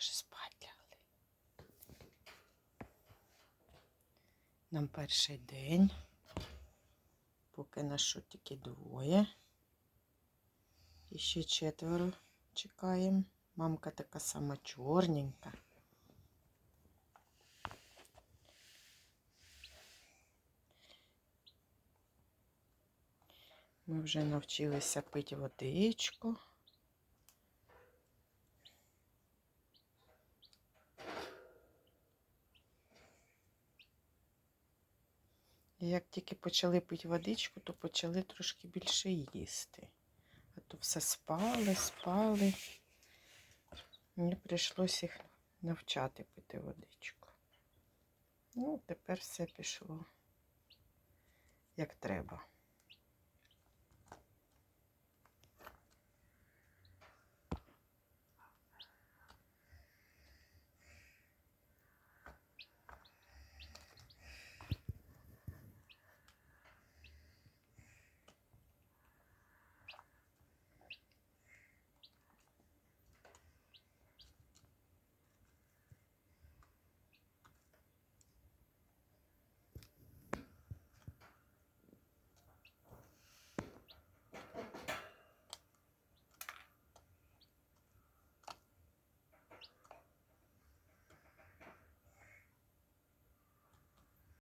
вже спать лягли. Нам перший день. Поки на що тільки двоє. І ще четверо чекаємо. Мамка така сама чорненька. Ми вже навчилися пити водичку. І як тільки почали пити водичку, то почали трошки більше їсти. А то все спали, спали. Мені прийшлося їх навчати пити водичку. Ну, тепер все пішло як треба.